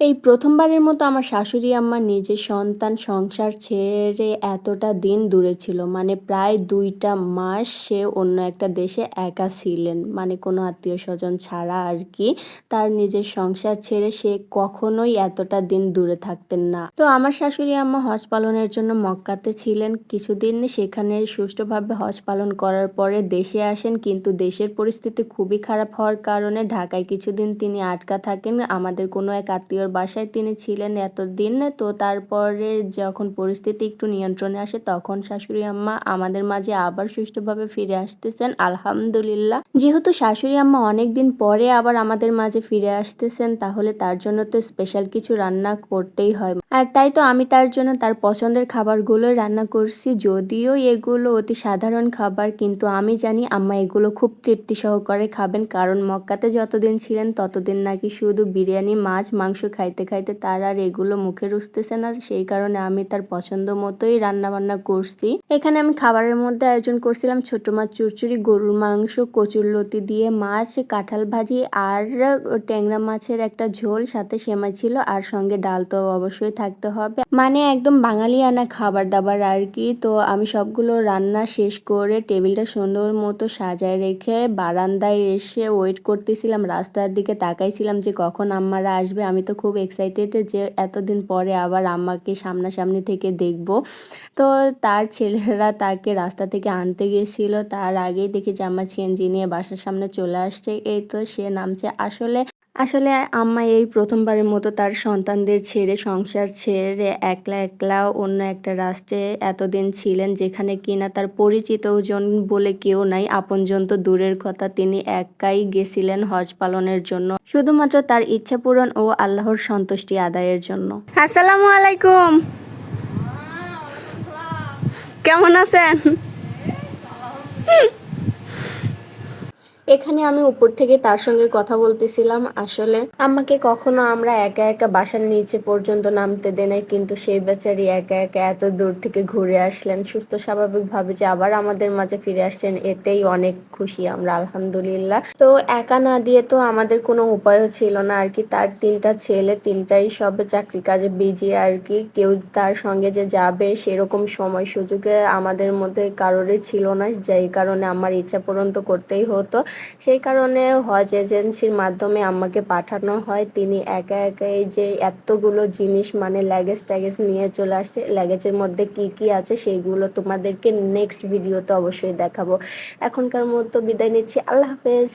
এই প্রথমবারের মতো আমার শাশুড়ি আম্মা নিজের সন্তান সংসার ছেড়ে এতটা দিন দূরে ছিল। মানে প্রায় দুইটা মাস সে অন্য একটা দেশে একা ছিলেন। মানে কোনো আত্মীয় স্বজন ছাড়া আর কি তার নিজের সংসার ছেড়ে সে কখনোই এতটা দিন দূরে থাকতেন না। তো আমার শাশুড়ি আম্মা হজ পালনের জন্য মক্কাতে ছিলেন। কিছুদিন সেখানে সুষ্ঠুভাবে হজ পালন করার পরে দেশে আসেন। কিন্তু দেশের পরিস্থিতি খুবই খারাপ হওয়ার কারণে ঢাকায় কিছুদিন তিনি আটকা থাকেন। আমাদের কোনো এক আত্মীয়র বাসায় তিনি ছিলেন এতদিন, তো তারপরে যখন পরিস্থিতি একটু নিয়ন্ত্রণে আসে তখন শাশুড়ি আম্মা আমাদের মাঝে আবার সুষ্ঠুভাবে ফিরে আসতেছেন, আলহামদুলিল্লাহ। যেহেতু শাশুড়ি আম্মা অনেকদিন পরে আবার আমাদের মাঝে ফিরে আসতেছেন, তাহলে তার জন্য তো স্পেশাল কিছু রান্না করতেই হয়। আর তাই তো আমি তার জন্য তার পছন্দের খাবারগুলো রান্না করছি, যদিও এগুলো অতি সাধারণ খাবার, কিন্তু আমি জানি আম্মা এগুলো খুব তৃপ্তি সহকারে খাবেন, কারণ মক্কাতে যতদিন ছিলেন ততদিন নাকি শুধু বিরিয়ানি, মাছ, মাংস খাইতে খাইতে তার আর এগুলো মুখে রুচতেছে না, সেই কারণে আমি তার পছন্দ মতোই রান্না বান্না করছি। এখানে আমি খাবারের মধ্যে আয়োজন করছিলাম ছোট মাছ চুরচুরি, গরুর মাংস, কচুর লতি দিয়ে মাছ, কাঁঠাল ভাজি আর ট্যাংরা মাছের একটা ঝোল, সাথে সেমাই ছিল আর সঙ্গে ডাল তো অবশ্যই থাকতে হবে। মানে একদম বাঙালি আনা খাবার দাবার আর কি। তো আমি সবগুলো রান্না শেষ করে টেবিলটা সুন্দর মতো সাজায় রেখে বারান্দায় এসে ওয়েট করতেছিলাম, রাস্তার দিকে তাকাইছিলাম যে কখন আম্মারা আসবে, আমি তো খুব এক্সাইটেড যে এতদিন পরে আবার আম্মাকে সামনাসামনি থেকে দেখব। তো তার ছেলেরা তাকে রাস্তা থেকে আনতে গিয়েছিল তার আগেই দেখি যে সিএনজি নিয়ে বাসার সামনে চলে আসছে। এই তো সে নামছে আসলে আসলে আম্মা এই প্রথমবারের মতো তার সন্তানদের ছেড়ে সংসার ছেড়ে একলা একলা অন্য একটা রাষ্ট্রে এতদিন ছিলেন যেখানে কিনা তার পরিচিত জন বলে কেউ নাই। আপনজন তো দূরের কথা তিনি একাই গেছিলেন হজ পালনের জন্য। শুধুমাত্র তার ইচ্ছা পূরণ ও আল্লাহর সন্তুষ্টি আদায়ের জন্য। আসসালামু আলাইকুম। কেমন আছেন? এখানে আমি উপর থেকে তার সঙ্গে কথা বলতেছিলাম। আসলে আমাকে কখনো আমরা একা একা বাসার নিচে পর্যন্ত নামতে দেয় নাই, কিন্তু সেই বেচারি একা একা এত দূর থেকে ঘুরে আসলেন। সুস্থ স্বাভাবিকভাবে যে আবার আমাদের মাঝে ফিরে আসছেন, এতেই অনেক খুশি আমরা, আলহামদুলিল্লাহ। তো একা না দিয়ে তো আমাদের কোনো উপায়ও ছিল না আর কি। তার তিনটা ছেলে, তিনটাই সব চাকরি কাজে বিজি আর কি। কেউ তার সঙ্গে যে যাবে সেরকম সময় সুযোগে আমাদের মধ্যে কারোরই ছিল না। যেই কারণে আমার ইচ্ছা পূরণ তো করতেই হতো। সেই কারণে হজ এজেন্সির মাধ্যমে আমাকে পাঠানো হয়। তিনি একা একাই যে এতগুলো জিনিস মানে ল্যাগেজ ট্যাগেজ নিয়ে চলে আসছে। ল্যাগেজের মধ্যে কি কি আছে সেইগুলো তোমাদেরকে নেক্সট ভিডিওতে অবশ্যই দেখাবো। এখনকার মতো বিদায় নিচ্ছি। আল্লাহ হাফেজ।